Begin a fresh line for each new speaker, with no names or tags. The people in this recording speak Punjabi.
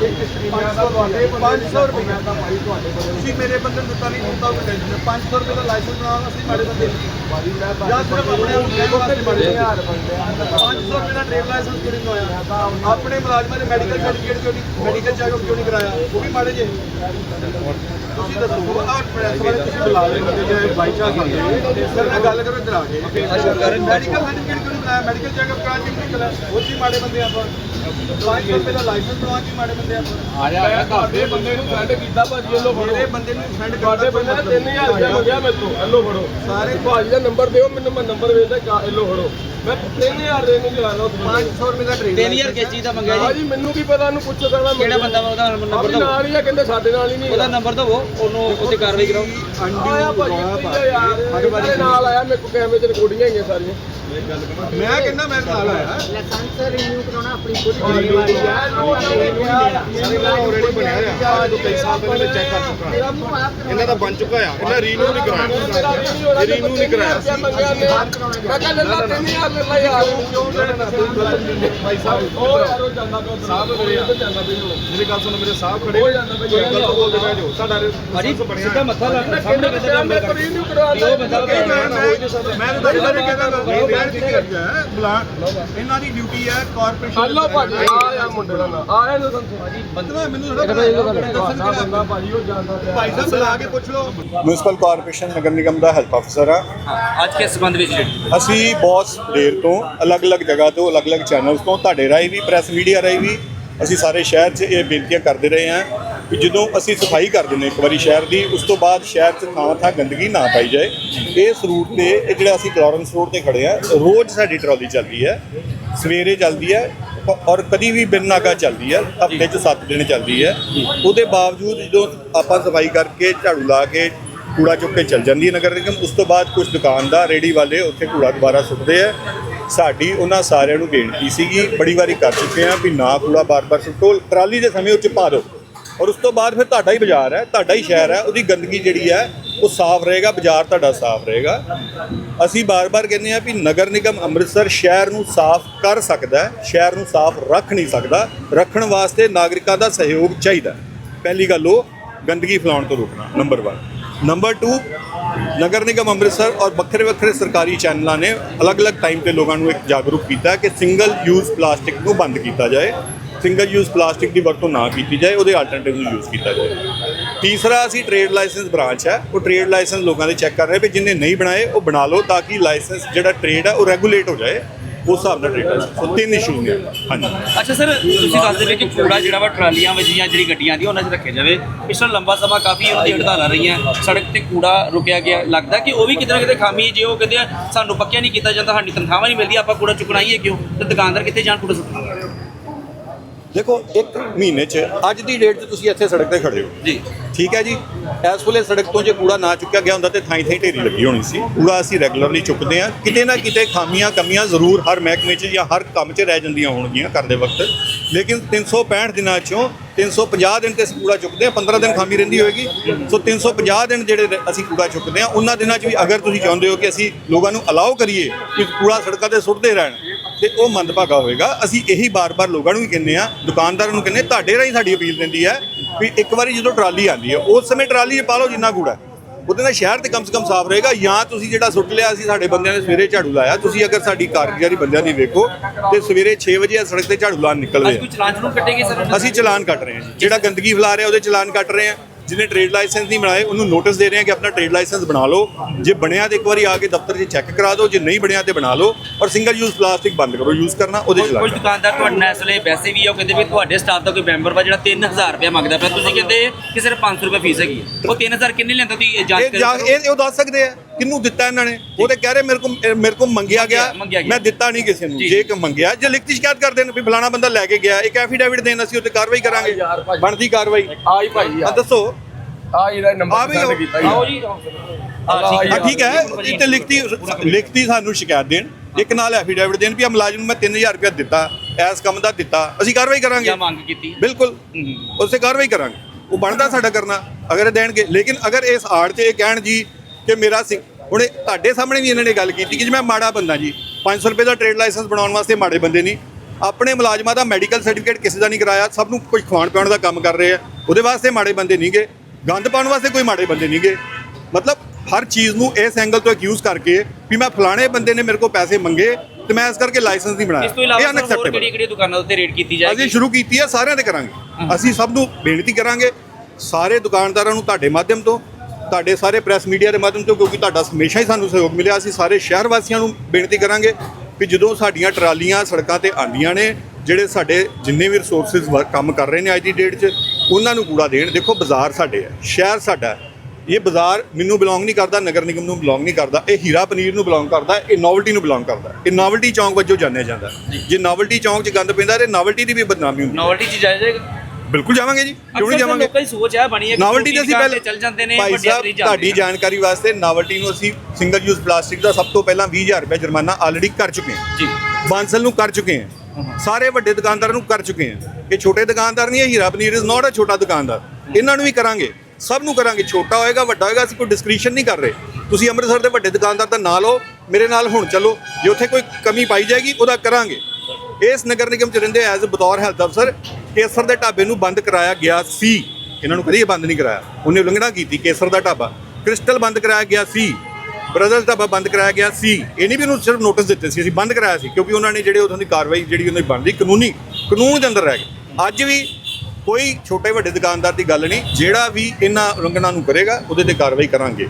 500 ਰੁਪਏ। ਤੁਸੀਂ ਮੇਰੇ ਬੰਦੇ ਨੂੰ ਦਿੱਤਾ ਨਹੀਂ ਹੁੰਦਾ ਕੋਈ ਟੈਨਸ਼ਨ 500 ਰੁਪਏ ਦਾ ਲਾਇਸੈਂਸ ਅਸੀਂ ਮਾੜੇ ਬੰਦੇ ਜਾਂ ਸਿਰਫ ਆਪਣੇ ਆਪ ਨੂੰ ਵਾਸਤੇ ਮਾੜੇ 500 ਰੁਪਏ ਦਾ ਡਰਾਈਵ ਲਾਇਸੈਂਸ ਕਿਉਂ ਨਹੀਂ ਹੋਇਆ ਆਪਣੇ ਮੁਲਾਜ਼ਮਾਂ ਦੇ ਮੈਡੀਕਲ ਸਰਟੀਫਿਕੇਟ ਕਿਉਂ ਨਹੀਂ ਮੈਡੀਕਲ ਚੈੱਕਅਪ ਕਿਉਂ ਨਹੀਂ ਕਰਾਇਆ? ਉਹ ਵੀ ਮਾੜੇ ਜੇ ਤੁਸੀਂ ਦੱਸੋ ਆਹ ਪ੍ਰੈਸ ਵਾਲੇ ਤੁਸੀਂ ਬੁਲਾ ਰਹੇ ਹੋ ਜਿਹੜੇ ਬਾਈ ਚਾਂਸ ਆਉਂਦੇ ਸਰ ਨਾਲ ਗੱਲ ਕਰੋ ਕੇ। ਮੈਡੀਕਲ ਸਰਟੀਫਿਕੇਟ ਕਿਉਂ ਨਹੀਂ ਮੈਡੀਕਲ ਚੈੱਕਅਪ ਕਰਾ ਕੇ ਨਹੀਂ ਕਰਾਇਆ ਉਹ ਵੀ ਮਾੜੇ ਬੰਦੇ ਆਪਾਂ। 500 ਰੁਪਏ ਦਾ ਲਾਇਸੈਂਸ ਬਣਵਾ ਕੇ ਮਾੜੇ ਬੰਦੇ ਆਪਾਂ
ਮੈਂ ਤੁਹਾਡੇ ਬੰਦੇ ਨੂੰ ਸੈਂਡ ਕੀਤਾ ਭਾਜੀ ਵੱਲੋਂ ਫੜੋ।
ਮੇਰੇ ਬੰਦੇ ਨੂੰ ਸੈਂਡ
ਤੁਹਾਡੇ ਬੰਦੇ ਨੇ 3000 ਰੁਪਇਆ ਮੰਗਿਆ ਮੇਰੇ ਤੋਂ ਵੱਲੋਂ ਫੜੋ।
ਸਾਰੇ
ਭਾਜੀ ਦਾ ਨੰਬਰ ਦਿਓ ਮੈਨੂੰ ਮੈਂ ਨੰਬਰ ਵੇਚਦਾ ਵੱਲੋਂ ਫੜੋ। ਮੈਂ 3000 ਦੇ ਨੂੰ ਚਲਾ ਰਹਾ
500 ਰੁਪਏ ਦਾ ਟ੍ਰੇਨ
3000 ਕਿਸ ਦਾ ਮੰਗਿਆ ਜੀ?
ਭਾਜੀ ਮੈਨੂੰ ਕੀ ਪਤਾ ਉਹਨੂੰ ਪੁੱਛੋ ਕਰਨਾ
ਕਿਹੜਾ ਬੰਦਾ ਵਾ ਉਹਦਾ ਨੰਬਰ ਦਵੋ।
ਨਾਲ ਹੀ ਆ ਕਹਿੰਦੇ ਸਾਡੇ ਨਾਲ ਹੀ ਨਹੀਂ
ਉਹਦਾ ਨੰਬਰ ਦਵੋ ਉਹਨੂੰ ਉੱਤੇ ਕਾਰਵਾਈ ਕਰਾਓ।
ਆਇਆ ਭਾਜੀ ਯਾਰ ਸਾਡੇ ਨਾਲ ਆਇਆ ਮੇਰੇ ਕੋਲ ਕੈਮਰੇ 'ਚ ਰਿਕਾਰਡਿੰਗਾਂ ਹੈਗੀਆਂ ਸਾਰੀਆਂ।
ਮੈਂ ਕਹਿੰਦਾ ਮੇਰੇ ਨਾਲ ਆਇਆ।
ਲਾਇਸੈਂਸ ਰਿਨਿਊ ਕਰਾਉਣਾ ਆਪਣੀ ਖੁਦ ਜ਼ਿੰਮੇਵਾਰੀ ਹੈ
ਸਾਰੇ ਮੈਂ ਆਲਰੇਡੀ ਬਣਿਆ ਆ ਆ ਜੋ ਕਈ ਸਾਲ ਪਹਿਲੇ ਚੈੱਕ ਕਰ ਚੁੱਕਾ।
ਮੇਰਾ
ਇਹਨਾਂ ਦਾ ਬਣ ਚੁੱਕਾ ਆ। ਇਹਨਾਂ ਰੀਨਿਊ ਨਹੀਂ ਕਰਾਇਆ।
ਰੀਨੂ ਨਹੀਂ ਕਰਾਇਆ। ਮੈਂ ਕਿਹਾ ਲੱਲਾ 3000 ਲੱਲਾ ਯਾਰ। ਕਿਉਂ ਲੈਣਾ?
ਭਾਈ ਸਾਹਿਬ
ਉਹ ਯਾਰ ਉਹ ਜਾਂਦਾ ਪਿਆ
ਸਾਹਿਬ ਖੜੇ ਆ।
ਜਾਂਦਾ ਪਿਆ
ਮੇਰੀ ਗੱਲ ਸੁਣੋ ਮੇਰੇ ਸਾਹਿਬ ਖੜੇ
ਹੋ। ਜਾਂਦਾ
ਕੋਈ ਗਲਤ ਬੋਲਦੇ ਪਏ ਜੋ ਸਾਡਾ
ਭਾਜੀ ਸਿੱਧਾ ਮੱਥਾ ਲਾ
ਕਹਿੰਦਾ ਪਿਆ ਮੈਂ ਰੀਨੂ ਕਰਵਾ
ਉਹ ਬੰਦਾ
ਇਹ ਮੈਂ ਮੈਂ ਮੈਂ ਤਾਂ ਕਹਿੰਦਾ ਮੈਂ ਠੀਕ ਹੈ ਬੁਲਾ ਇਹਨਾਂ ਦੀ ਡਿਊਟੀ ਹੈ ਕਾਰਪੋਰੇਸ਼ਨ
ਹਲੋ ਭਾਜੀ। ਆਇਆ ਮੁੰਡੇ ਦਾ ਨਾਂ ਆਇਆ ਨੂੰ ਸੰਸੋ ਭਾਜੀ
ਬੰਦਾ ਮੈਨੂੰ ਥੋੜਾ ਦੱਸਣ
ਬੰਦਾ ਬੰਦਾ ਭਾਜੀ ਉਹ ਜਾਂਦਾ ਪਿਆ।
ਭਾਈ ਸਾਹਿਬ ਬੁਲਾ ਕੇ ਪੁੱਛ ਲਓ।
ਮਿਊਨਿਸਪਲ ਕਾਰਪੋਰੇਸ਼ਨ ਨਗਰ ਨਿਗਮ ਦਾ ਹੈਲਥ ਅਫਸਰ ਆ।
ਅੱਜ ਕਿਸ ਸੰਬੰਧ ਵਿੱਚ
ਅਸੀਂ ਬਹੁਤ ਦੇਰ ਤੋਂ ਅਲੱਗ-ਅਲੱਗ ਜਗ੍ਹਾ ਤੋਂ ਅਲੱਗ-ਅਲੱਗ ਚੈਨਲਸ ਤੋਂ ਤੁਹਾਡੇ ਰਾਹੀਂ ਵੀ ਪ੍ਰੈਸ ਮੀਡੀਆ ਰਾਹੀਂ ਵੀ ਅਸੀਂ ਸਾਰੇ ਸ਼ਹਿਰ 'ਚ ਇਹ ਬੇਨਤੀਆਂ ਕਰਦੇ ਰਹੇ ਹਾਂ ਵੀ ਜਦੋਂ ਅਸੀਂ ਸਫ਼ਾਈ ਕਰ ਦਿੰਦੇ ਇੱਕ ਵਾਰੀ ਸ਼ਹਿਰ ਦੀ, ਉਸ ਤੋਂ ਬਾਅਦ ਸ਼ਹਿਰ 'ਚ ਥਾਂ ਥਾਂ ਗੰਦਗੀ ਨਾ ਪਾਈ ਜਾਏ, ਇਸ ਰੂਟ ਤੇ ਇਹ ਜਿਹੜਾ ਅਸੀਂ ਫਲੋਰੈਂਸ ਰੋਡ ਤੇ ਖੜੇ ਆ ਰੋਜ਼ ਸਾਡੀ ਟਰਾਲੀ ਚੱਲਦੀ ਹੈ, ਸਵੇਰੇ ਚੱਲਦੀ ਹੈ ਔਰ ਕਦੀ ਵੀ ਬਿਨ ਨਾਗਾ ਚੱਲਦੀ ਹੈ, ਹਫ਼ਤੇ 'ਚ 7 ਦਿਨ ਚੱਲਦੀ ਹੈ। ਉਹਦੇ ਬਾਵਜੂਦ ਜਦੋਂ ਆਪਾਂ ਸਫ਼ਾਈ ਕਰਕੇ ਝਾੜੂ ਲਾ ਕੇ ਕੂੜਾ ਚੁੱਕ ਕੇ ਚੱਲ ਜਾਂਦੀ ਹੈ ਨਗਰ ਨਿਗਮ, ਉਸ ਤੋਂ ਬਾਅਦ ਕੁਝ ਦੁਕਾਨਦਾਰ ਰੇੜੀ ਵਾਲੇ ਉੱਥੇ ਕੂੜਾ ਦੁਬਾਰਾ ਸੁੱਟਦੇ ਆ ਸਾਡੀ ਉਹਨਾਂ ਸਾਰਿਆਂ ਨੂੰ ਬੇਨਤੀ ਸੀਗੀ, ਬੜੀ ਵਾਰੀ ਕਰ ਚੁੱਕੇ ਆ ਵੀ ਨਾ ਕੂੜਾ ਬਾਰ-ਬਾਰ ਸੁੱਟੋ, ਟਰਾਲੀ ਦੇ ਸਮੇਂ ਉੱਚ ਪਾ ਦਿਓ। ਔਰ ਉਸ ਤੋਂ ਬਾਅਦ ਫਿਰ ਤੁਹਾਡਾ ਹੀ ਬਾਜ਼ਾਰ ਹੈ, ਤੁਹਾਡਾ ਹੀ ਸ਼ਹਿਰ ਹੈ, ਉਹਦੀ ਗੰਦਗੀ ਜਿਹੜੀ ਹੈ, ਉਹ ਸਾਫ਼ ਰਹੇਗਾ, ਬਾਜ਼ਾਰ ਤੁਹਾਡਾ ਸਾਫ਼ ਰਹੇਗਾ। ਅਸੀਂ ਬਾਰ-ਬਾਰ ਕਹਿੰਦੇ ਆ ਵੀ ਨਗਰ ਨਿਗਮ ਅੰਮ੍ਰਿਤਸਰ ਸ਼ਹਿਰ ਨੂੰ ਸਾਫ਼ ਕਰ ਸਕਦਾ ਹੈ, ਸ਼ਹਿਰ ਨੂੰ ਸਾਫ਼ ਰੱਖ ਨਹੀਂ ਸਕਦਾ। ਰੱਖਣ ਵਾਸਤੇ ਨਾਗਰਿਕਾਂ ਦਾ ਸਹਿਯੋਗ ਚਾਹੀਦਾ ਪਹਿਲੀ ਗੱਲ ਉਹ, ਗੰਦਗੀ ਫੈਲਾਉਣ ਤੋਂ ਰੋਕਣਾ ਨੰਬਰ 1 ਨੰਬਰ 2 ਨਗਰ ਨਿਗਮ ਅੰਮ੍ਰਿਤਸਰ ਔਰ ਵੱਖਰੇ ਵੱਖਰੇ ਸਰਕਾਰੀ ਚੈਨਲਾਂ ਨੇ ਅਲੱਗ-ਅਲੱਗ ਟਾਈਮ ਤੇ ਲੋਕਾਂ ਨੂੰ ਇੱਕ ਜਾਗਰੂਕ ਕੀਤਾ ਕਿ ਸਿੰਗਲ ਯੂਜ਼ ਪਲਾਸਟਿਕ ਨੂੰ ਬੰਦ ਕੀਤਾ ਜਾਏ। ਸਿੰਗਲ ਯੂਜ਼ ਪਲਾਸਟਿਕ ਦੀ ਵਰਤੋਂ ਨਾ ਕੀਤੀ ਜਾਏ ਉਹਦੇ ਆਲਟਰਨੇਟਿਵ ਨੂੰ ਯੂਜ਼ ਕੀਤਾ ਜਾਏ। ਤੀਸਰਾ ਅਸੀਂ ਟ੍ਰੇਡ ਲਾਇਸੈਂਸ ਬ੍ਰਾਂਚ ਹੈ ਉਹ ਟ੍ਰੇਡ ਲਾਇਸੈਂਸ ਲੋਕਾਂ ਦੇ ਚੈੱਕ ਕਰ ਰਹੇ ਵੀ ਜਿਨਨੇ ਨਹੀਂ ਬਣਾਏ ਉਹ ਬਣਾ ਲਓ ਤਾਂ ਕਿ ਲਾਇਸੈਂਸ ਜਿਹੜਾ ਟ੍ਰੇਡ ਹੈ ਉਹ ਰੈਗੂਲੇਟ ਹੋ ਜਾਏ ਉਸ ਹਿਸਾਬ ਨਾਲ ਟ੍ਰੇਡ ਸੋ ਤਿੰਨ ਇਸ਼ੂ ਨੇ। ਹਾਂਜੀ।
ਅੱਛਾ ਸਰ ਤੁਸੀਂ ਦੱਸਦੇ ਪਏ ਕਿ ਕੂੜਾ ਜਿਹੜਾ ਵਾ ਟਰਾਲੀਆਂ ਵਿੱਚ ਜਾਂ ਜਿਹੜੀ ਗੱਡੀਆਂ ਦੀ ਉਹਨਾਂ 'ਚ ਰੱਖਿਆ ਜਾਵੇ। ਇਸ ਨਾਲ ਲੰਬਾ ਸਮਾਂ ਕਾਫੀ ਉਹਨਾਂ ਦੀ ਹੜਤਾਲਾਂ ਰਹੀਆਂ ਸੜਕ ਤੇ ਕੂੜਾ ਰੁਕਿਆ ਗਿਆ। ਲੱਗਦਾ ਕਿ ਉਹ ਵੀ ਕਿਤੇ ਨਾ ਕਿਤੇ ਖਾਮੀ ਹੈ ਜੇ ਉਹ ਕਹਿੰਦੇ ਆ ਸਾਨੂੰ ਪੱਕਿਆ ਨਹੀਂ ਕੀਤਾ ਜਾਂਦਾ ਸਾਡੀ ਤਨਖਾਹਾਂ ਨਹੀਂ ਮਿਲਦੀ ਆਪਾਂ ਕੂੜਾ ਚੁੱਕਣਾ ਹੀ ਹੈ ਕਿਉਂ? ਤੇ ਦੁਕਾਨਦਾਰ ਕਿੱਥੇ ਜਾਣ ਕੂੜਾ ਸੁੱਟਣ
ਦੇਖੋ ਇੱਕ ਮਹੀਨੇ 'ਚ ਅੱਜ ਦੀ ਡੇਟ 'ਚ ਤੁਸੀਂ ਇੱਥੇ ਸੜਕ ਤੇ ਖੜੇ ਹੋ।
ਜੀ।
ਠੀਕ ਹੈ ਜੀ? ਇਸ ਵੇਲੇ ਸੜਕ ਤੋਂ ਜੇ ਕੂੜਾ ਨਾ ਚੁੱਕਿਆ ਗਿਆ ਹੁੰਦਾ ਤੇ ਥਾਈ ਥਾਈ ਢੇਰੀ ਲੱਗੀ ਹੋਣੀ ਸੀ। ਕੂੜਾ ਅਸੀਂ ਰੈਗੂਲਰਲੀ ਚੁੱਕਦੇ ਹਾਂ। ਕਿਤੇ ਨਾ ਕਿਤੇ ਖਾਮੀਆਂ ਕਮੀਆਂ ਜ਼ਰੂਰ ਹਰ ਮਹਿਕਮੇ 'ਚ ਜਾਂ ਹਰ ਕੰਮ 'ਚ ਰਹਿ ਜਾਂਦੀਆਂ ਹੋਣਗੀਆਂ ਕਰਦੇ ਵਕਤ। ਲੇਕਿਨ 365 ਦਿਨਾਂ 'ਚੋਂ 350 ਦਿਨ ਤੇ ਅਸੀਂ ਕੂੜਾ ਚੁੱਕਦੇ ਹਾਂ 15 ਦਿਨ ਖਾਮੀ ਰਹਿੰਦੀ ਹੋਏਗੀ। ਸੋ 350 ਦਿਨ ਜਿਹੜੇ ਅਸੀਂ ਕੂੜਾ ਚੁੱਕਦੇ ਹਾਂ ਉਹਨਾਂ ਦਿਨਾਂ 'ਚ ਵੀ ਅਗਰ ਤੁਸੀਂ ਚਾਹੁੰਦੇ ਹੋ ਕਿ ਅਸੀਂ ਲੋਕਾਂ ਨੂੰ ਅਲਾਉ ਕਰੀਏ ਕਿ ਕੂੜਾ ਸੜਕਾਂ ਤੇ ਸੁੱਟਦੇ ਰਹਿਣ ਤੇ ਉਹ ਮੰਦਭਾਗਾ ਹੋਏਗਾ। ਅਸੀਂ ਇਹੀ ਬਾਰ-ਬਾਰ ਲੋਕਾਂ ਨੂੰ ਵੀ ਕਹਿੰਦੇ ਆ ਦੁਕਾਨਦਾਰਾਂ ਨੂੰ ਕਹਿੰਦੇ ਤੁਹਾਡੇ ਰਾਹੀਂ ਸਾਡੀ ਅਪੀਲ ਰਹਿੰਦੀ ਹੈ ਵੀ ਇੱਕ ਵਾਰੀ ਜਦੋਂ ਟਰਾਲੀ ਆਂਦੀ ਹੈ ਉਸ ਸਮੇਂ ਟਰਾਲੀ 'ਚ ਪਾ ਲਓ ਜਿੰਨਾ ਕੂੜਾ ਹੈ। ਉਹਦੇ ਨਾਲ ਸ਼ਹਿਰ ਤੇ ਕਮ ਸੇ ਕਮ ਸਾਫ਼ ਰਹੇਗਾ ਜਾਂ ਤੁਸੀਂ ਜਿਹੜਾ ਸੁੱਟ ਲਿਆ ਸੀ ਸਾਡੇ ਬੰਦਿਆਂ ਨੇ ਸਵੇਰੇ ਝਾੜੂ ਲਾਇਆ ਤੁਸੀਂ ਅਗਰ ਸਾਡੀ ਕਾਰਗੁਜ਼ਾਰੀ ਬੰਦਿਆਂ ਦੀ ਵੇਖੋ ਤੇ ਸਵੇਰੇ 6 ਵਜੇ ਸੜਕ ਤੇ ਝਾੜੂ ਲਾਉਣ ਨਿਕਲਦੇ
ਅੱਜ
ਆ।
ਕੋਈ ਚਲਾਨ ਚਲੂਨ ਕੱਟੇਗੇ ਸਰ?
ਅਸੀਂ ਚਲਾਨ ਕੱਟ ਰਹੇ ਹਾਂ ਜਿਹੜਾ ਗੰਦਗੀ ਫੈਲਾ ਰਿਹਾ ਉਹਦੇ ਚਲਾਨ ਕੱਟ ਰਹੇ ਹਾਂ। ਜਿਹਨੇ ਟ੍ਰੇਡ ਲਾਇਸੈਂਸ ਨਹੀਂ ਬਣਾਏ ਉਹਨੂੰ ਨੋਟਿਸ ਦੇ ਰਹੇ ਹਾਂ ਕਿ ਆਪਣਾ ਟ੍ਰੇਡ ਲਾਇਸੈਂਸ ਬਣਾ ਲਓ। ਜੇ ਬਣਿਆ ਤੇ ਇੱਕ ਵਾਰੀ ਆ ਕੇ ਦਫ਼ਤਰ 'ਚ ਚੈੱਕ ਕਰਾ ਦਿਓ ਜੇ ਨਹੀਂ ਬਣਿਆ ਤੇ ਬਣਾ ਲਓ। ਔਰ ਸਿੰਗਲ ਯੂਜ਼ ਪਲਾਸਟਿਕ ਬੰਦ ਕਰੋ ਯੂਜ਼ ਕਰਨਾ ਉਹਦੇ ਚਲਾਨ
ਕੁਝ ਦੁਕਾਨਦਾਰ ਤੁਹਾਡੇ ਨਾਲ ਇਸ ਵੇਲੇ ਵੈਸੇ ਵੀ ਉਹ ਕਹਿੰਦੇ ਵੀ ਤੁਹਾਡੇ ਸਟਾਫ ਦਾ ਕੋਈ ਮੈਂਬਰ ਵਾ ਜਿਹੜਾ 3000 ਰੁਪਏ ਮੰਗਦਾ ਪਿਆ। ਤੁਸੀਂ ਕਹਿੰਦੇ ਕਿ ਸਿਰਫ 500 ਰੁਪਏ ਫੀਸ ਹੈਗੀ ਉਹ 3000 ਕਿੰਨੇ ਲੈਂਦਾ ਤੁਸੀਂ ਜਾਂਚ
ਇਹ ਇਹ ਉਹ ਦੱਸ ਸਕਦੇ ਆ। ਕਿਹਨੂੰ ਦਿੱਤਾ ਇਹਨਾਂ ਨੇ? ਉਹ ਤੇ ਕਹਿ ਰਹੇ ਮੇਰੇ ਕੋਲ ਇਹ ਮੇਰੇ ਕੋਲ ਮੰਗਿਆ ਗਿਆ। ਮੈਂ ਦਿੱਤਾ ਨਹੀਂ ਕਿਸੇ ਨੂੰ।
ਜੀ।
ਕਿ ਮੰਗਿਆ ਜੇ ਲਿਖਤੀ ਸ਼ਿਕਾਇਤ ਕਰਦੇ ਨੇ ਵੀ ਫਲਾਣਾ ਬੰਦਾ ਲੈ ਕੇ ਗਿਆ ਇੱਕ ਐਫੀਡੇਵਿਟ ਦੇਣ ਅਸੀਂ ਉੱਤੇ ਕਾਰਵਾਈ ਕਰਾਂਗੇ। ਬਣਦੀ ਕਾਰਵਾਈ।
ਆਈ ਭਾਈ
ਆ ਦੱਸੋ।
ਆ ਇਹਦਾ ਨੰਬਰ
ਵੀ
ਸੈਂਡ ਕੀਤਾ
ਆਓ ਜੀ।
ਆ। ਠੀਕ ਹੈ। ਇਹ ਤੇ ਲਿਖਤੀ ਲਿਖਤੀ ਸਾਨੂੰ ਸ਼ਿਕਾਇਤ ਦੇਣ। ਇੱਕ ਨਾਲ ਐਫੀਡੇਵਿਟ ਦੇਣ ਵੀ ਆ ਮੁਲਾਜ਼ਮ ਨੂੰ ਮੈਂ 3000 ਰੁਪਏ ਦਿੱਤਾ ਇਸ ਕੰਮ ਦਾ ਦਿੱਤਾ। ਅਸੀਂ ਕਾਰਵਾਈ ਕਰਾਂਗੇ।
ਮੰਗ ਕੀਤੀ।
ਬਿਲਕੁਲ। ਉਸੇ ਕਾਰਵਾਈ ਕਰਾਂਗੇ। ਉਹ ਬਣਦਾ ਸਾਡਾ ਕਰਨਾ। ਅਗਰ ਇਹ ਦੇਣਗੇ। ਲੇਕਿਨ ਅਗਰ ਇਸ ਆੜ 'ਚ ਇਹ ਕਹਿਣ ਜੀ ਕਿ ਮੇਰਾ ਸਿ- ਹੁਣ ਤੁਹਾਡੇ ਸਾਹਮਣੇ ਵੀ ਇਹਨਾਂ ਨੇ ਗੱਲ ਕੀਤੀ ਕਿ ਜੀ ਮੈਂ ਮਾੜਾ ਬੰਦਾ ਜੀ। 500 ਰੁਪਏ ਦਾ ਟ੍ਰੇਡ ਲਾਇਸੈਂਸ ਬਣਾਉਣ ਵਾਸਤੇ ਮਾੜੇ ਬੰਦੇ ਨਹੀਂ। ਆਪਣੇ ਮੁਲਾਜ਼ਮਾਂ ਦਾ ਮੈਡੀਕਲ ਸਰਟੀਫਿਕੇਟ ਕਿਸੇ ਦਾ ਨਹੀਂ ਕਰਾਇਆ। ਸਭ ਨੂੰ ਕੋਈ ਖਵਾਣ ਪਿਆਉਣ ਦਾ ਕੰਮ ਕਰ ਰਹੇ ਆ। ਉਹਦੇ ਵਾਸਤੇ ਮਾੜੇ ਬੰਦੇ ਨਹੀਂਗੇ ਗੰਦ ਪਾਉਣ ਵਾਸਤੇ ਕੋਈ ਮਾੜੇ ਬੰਦੇ ਨਹੀਂਗੇ ਮਤਲਬ ਹਰ ਚੀਜ਼ ਨੂੰ ਇਸ ਐਂਗਲ ਤੋਂ ਅਕਿਊਜ਼ ਕਰਕੇ ਵੀ ਮੈਂ ਫਲਾਣੇ ਬੰਦੇ ਨੇ ਮੇਰੇ ਕੋਲ ਪੈਸੇ ਮੰਗੇ ਤੇ ਮੈਂ ਇਸ ਕਰਕੇ ਲਾਇਸੈਂਸ ਨਹੀਂ ਬਣਾਇਆ। ਇਹ unacceptable
ਕਿਹੜੀ ਕਿਹੜੀ ਦੁਕਾਨਾਂ ਉੱਤੇ ਰੇਡ ਕੀਤੀ
ਅਸੀਂ
ਜਾਏਗੀ
ਸ਼ੁਰੂ ਕੀਤੀ ਹੈ ਸਾਰਿਆਂ ਤੇ ਕਰਾਂਗੇ। ਅਸੀਂ ਸਭ ਨੂੰ ਬੇਨਤੀ ਕਰਾਂਗੇ ਸਾਰੇ ਦੁਕਾਨਦਾਰਾਂ ਨੂੰ ਤੁਹਾਡੇ ਮਾਧਿਅਮ ਤੋਂ ਤੁਹਾਡੇ ਸਾਰੇ ਪ੍ਰੈਸ ਮੀਡੀਆ ਦੇ ਮਾਧਿਅਮ ਤੋਂ ਕਿਉਂਕਿ ਤੁਹਾਡਾ ਹਮੇਸ਼ਾ ਹੀ ਸਾਨੂੰ ਸਹਿਯੋਗ ਮਿਲਿਆ ਅਸੀਂ ਸਾਰੇ ਸ਼ਹਿਰ ਵਾਸੀਆਂ ਨੂੰ ਬੇਨਤੀ ਕਰਾਂਗੇ ਕਿ ਜਦੋਂ ਸਾਡੀਆਂ ਟਰਾਲੀਆਂ ਸੜਕਾਂ ਤੇ ਆਉਂਦੀਆਂ ਨੇ ਜਿਹੜੇ ਸਾਡੇ ਜਿੰਨੇ ਵੀ ਰਿਸੋਰਸਸ ਕੰਮ ਕਰ ਰਹੇ ਨੇ ਅੱਜ ਦੀ ਡੇਟ 'ਚ ਉਹਨਾਂ ਨੂੰ ਕੂੜਾ ਦੇਣ। ਦੇਖੋ ਬਾਜ਼ਾਰ ਸਾਡੇ ਆ ਸ਼ਹਿਰ ਸਾਡਾ ਹੈ। ਇਹ ਬਾਜ਼ਾਰ ਮੈਨੂੰ ਬਿਲੋਂਗ ਨਹੀਂ ਕਰਦਾ ਨਗਰ ਨਿਗਮ ਨੂੰ ਬਿਲੋਂਗ ਨਹੀਂ ਕਰਦਾ ਇਹ ਹੀਰਾ ਪਨੀਰ ਨੂੰ ਬਿਲੋਂਗ ਕਰਦਾ ਇਹ ਨੋਵਲਟੀ ਨੂੰ ਬਿਲੋਂਗ ਕਰਦਾ। ਇਹ ਨੋਵਲਟੀ ਚੌਂਕ ਵਜੋਂ ਜਾਣਿਆ ਜਾਂਦਾ। ਜੇ। ਨੋਵਲਟੀ ਚੌਂਕ 'ਚ ਗੰਦ ਪੈਂਦਾ ਤੇ ਨੋਵਲਟੀ ਦੀ ਵੀ ਬਦਨਾਮੀ ਹੁੰਦੀ ਹੈ।
ਨੋਵਲਟੀ ਚ ਜਾਇਆ ਜਾਏਗਾ।
ਬਿਲਕੁਲ ਜਾਵਾਂਗੇ ਜੀ ਕਿਉਂ ਨਹੀਂ ਜਾਵਾਂਗੇ।
ਲੋਕਾਂ ਦੀ ਸੋਚ ਹੈ ਬਣੀ ਹੈ
ਨਾਵਲਟੀ ਦੇ ਅਸੀਂ ਪਹਿਲੇ
ਚੱਲ ਜਾਂਦੇ ਨੇ
ਭਾਈ ਸਾਹਿਬ ਤੁਹਾਡੀ। ਜਾਣਕਾਰੀ ਵਾਸਤੇ ਨਾਵਲਟੀ ਨੂੰ ਅਸੀਂ ਸਿੰਗਲ ਯੂਜ਼ ਪਲਾਸਟਿਕ ਦਾ ਸਭ ਤੋਂ ਪਹਿਲਾਂ 20000 ਰੁਪਏ ਜੁਰਮਾਨਾ ਆਲਰੇਡੀ ਕਰ ਚੁੱਕੇ ਹਾਂ।
ਜੀ।
ਬਾਂਸਲ ਨੂੰ ਕਰ ਚੁੱਕੇ ਹਾਂ। ਸਾਰੇ ਵੱਡੇ ਦੁਕਾਨਦਾਰਾਂ ਨੂੰ ਕਰ ਚੁੱਕੇ ਹਾਂ। ਇਹ ਛੋਟੇ ਦੁਕਾਨਦਾਰ ਨਹੀਂ ਹੈ ਹੀਰਾ ਪਨੀਰ ਇਜ਼ ਨਾਟ ਅ ਛੋਟਾ ਦੁਕਾਨਦਾਰ। ਇਹਨਾਂ ਨੂੰ ਵੀ ਕਰਾਂਗੇ। ਸਭ ਨੂੰ ਕਰਾਂਗੇ। ਛੋਟਾ ਹੋਏਗਾ ਵੱਡਾ ਹੋਏਗਾ ਅਸੀਂ ਕੋਈ ਡਿਸਕ੍ਰਿਪਸ਼ਨ ਨਹੀਂ ਕਰ ਰਹੇ। ਤੁਸੀਂ ਅੰਮ੍ਰਿਤਸਰ ਦੇ ਵੱਡੇ ਦੁਕਾਨਦਾਰ ਦਾ ਨਾਂ ਲਓ ਮੇਰੇ ਨਾਲ ਹੁਣ ਚੱਲੋ। ਜੇ ਉੱਥੇ ਕੋਈ ਕਮੀ ਪਾਈ ਜਾਏਗੀ ਉਹਦਾ ਕਰਾਂਗੇ। ਇਸ ਨਗਰ ਨਿਗਮ ਚ ਰਹਿੰਦੇ ਐਜ਼ ਬਤੌਰ ਹੈਲਥ ਅਫਸਰ ਕੇਸਰ ਦੇ ਢਾਬੇ ਨੂੰ ਬੰਦ ਕਰਾਇਆ ਗਿਆ ਸੀ। ਇਹਨਾਂ ਨੂੰ ਕਦੀ ਬੰਦ ਨਹੀਂ ਕਰਾਇਆ। ਉਹਨੇ ਉਲੰਘਣਾ ਕੀਤੀ ਕੇਸਰ ਦਾ ਢਾਬਾ। ਕ੍ਰਿਸਟਲ ਬੰਦ ਕਰਾਇਆ ਗਿਆ ਸੀ। ਬ੍ਰਦਰਸ ਢਾਬਾ ਬੰਦ ਕਰਾਇਆ ਗਿਆ ਸੀ। ਇਹ ਨਹੀਂ ਵੀ ਉਹਨੂੰ ਸਿਰਫ ਨੋਟਿਸ ਦਿੱਤੇ ਸੀ, ਅਸੀਂ ਬੰਦ ਕਰਾਇਆ ਸੀ, ਕਿਉਂਕਿ ਉਹਨਾਂ ਨੇ ਜਿਹੜੇ ਉਦੋਂ ਦੀ ਕਾਰਵਾਈ ਜਿਹੜੀ ਉਹਨਾਂ ਦੀ ਬਣਦੀ ਕਾਨੂੰਨੀ, ਕਾਨੂੰਨ ਦੇ ਅੰਦਰ ਰਹਿ ਗਏ। ਅੱਜ ਵੀ ਕੋਈ ਛੋਟੇ ਵੱਡੇ ਦੁਕਾਨਦਾਰ ਦੀ ਗੱਲ ਨਹੀਂ, ਜਿਹੜਾ ਵੀ ਇਹਨਾਂ ਉਲੰਘਣਾ ਨੂੰ ਕਰੇਗਾ, ਉਹਦੇ ਤੇ ਕਾਰਵਾਈ ਕਰਾਂਗੇ।